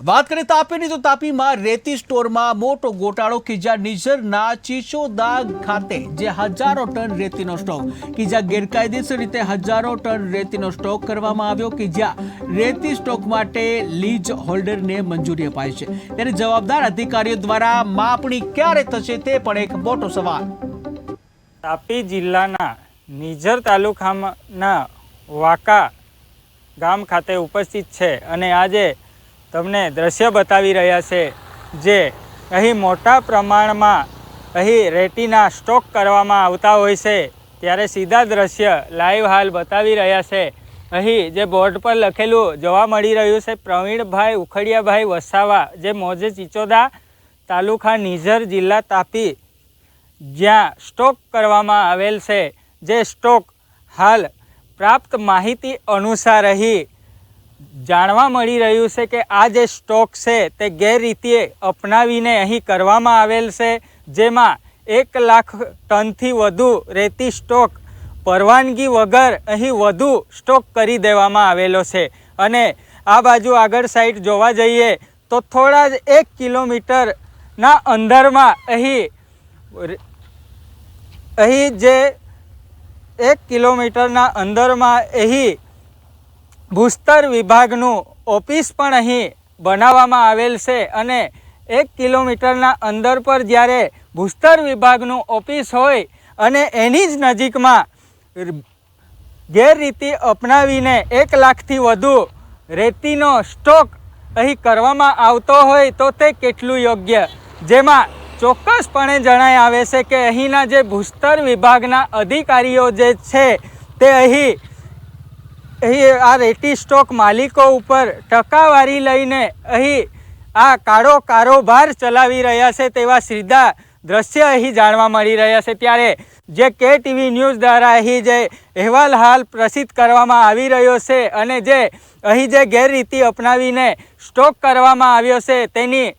વાત કરીએ તાપીની, તો તાપીમાં રેતી સ્ટોરમાં મોટો ગોટાળો કે જ્યાં નિઝરના ચીચોદા ખાતે, જે હજારો ટન રેતીનો સ્ટોક. કે જ્યાં ગેરકાયદેસર રીતે હજારો ટન રેતીનો સ્ટોક કરવામાં આવ્યો. કે જ્યાં રેતી સ્ટોક માટે લીજ હોલ્ડરને મંજૂરી અપાઈ છે. ત્યારે જવાબદાર અધિકારીઓ દ્વારા માપણી ક્યારે થશે તે પણ એક મોટો સવાલ. તાપી જિલ્લાના નિઝર તાલુકાના વાંકા ગામ ખાતે ઉપસ્થિત છે અને આજે તમને દ્રશ્ય બતાવી રહ્યા છે, જે અહીં મોટા પ્રમાણમાં અહીં રેટીના સ્ટોક કરવામાં આવતા હોય છે, ત્યારે સીધા દ્રશ્ય લાઈવ હાલ બતાવી રહ્યા છે. અહીં જે બોર્ડ પર લખેલું જોવા મળી રહ્યું છે, પ્રવીણભાઈ ઉખડિયાભાઈ વસાવા, જે મોજે ચિચોદા તાલુકા નિઝર જિલ્લા તાપી, જ્યાં સ્ટોક કરવામાં આવેલ છે. જે સ્ટોક હાલ પ્રાપ્ત માહિતી અનુસાર અહીં જાણવા મળી રહ્યું છે કે આ જે સ્ટોક છે તે ગેરરીતિએ અપનાવીને અહીં કરવામાં આવેલ છે, જેમાં એક લાખ ટનથી વધુ રેતી સ્ટોક પરવાનગી વગર અહીં વધુ સ્ટોક કરી દેવામાં આવેલો છે. અને આ બાજુ આગળ સાઈડ જોવા જઈએ તો થોડા જ એક કિલોમીટરના અંદરમાં અહીં અહીં જે એક કિલોમીટરના અંદરમાં અહીં ભૂસ્તર વિભાગનું ઓફિસ પણ અહીં બનાવવામાં આવેલ છે અને એક કિલોમીટરના અંદર પર જ્યારે ભૂસ્તર વિભાગનું ઓફિસ હોય અને એની જ નજીકમાં ગેરરીતિ અપનાવીને એક લાખથી વધુ રેતીનો સ્ટોક અહીં કરવામાં આવતો હોય તો તે કેટલું યોગ્ય? જેમાં ચોક્કસપણે જણાય આવે છે કે અહીંના જે ભૂસ્તર વિભાગના અધિકારીઓ જે છે તે અહીં અહીં આ રેતી સ્ટોક માલિકો ઉપર ટકાવારી લઈને અહીં આ કાળો કારોબાર ચલાવી રહ્યા છે તેવા સીધા દ્રશ્ય અહીં જાણવા મળી રહ્યા છે. ત્યારે જે કે ટીવી ન્યૂઝ દ્વારા અહીં જે અહેવાલ હાલ પ્રસિદ્ધ કરવામાં આવી રહ્યો છે અને જે અહીં જે ગેરરીતિ અપનાવીને સ્ટોક કરવામાં આવ્યો છે તેની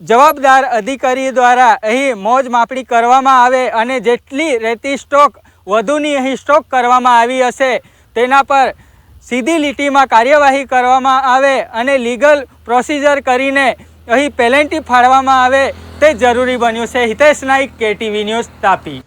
જવાબદાર અધિકારી દ્વારા અહીં મોજ માપણી કરવામાં આવે અને જેટલી રેતી સ્ટોક વધુની અહીં સ્ટોક કરવામાં આવી હશે તેના પર સીધી લીટીમાં કાર્યવાહી કરવામાં આવે અને લીગલ પ્રોસિજર કરીને અહીં પેલેન્ટી ફાળવામાં આવે તે જરૂરી બન્યું છે. Hitesh Naik KTV news Tapi.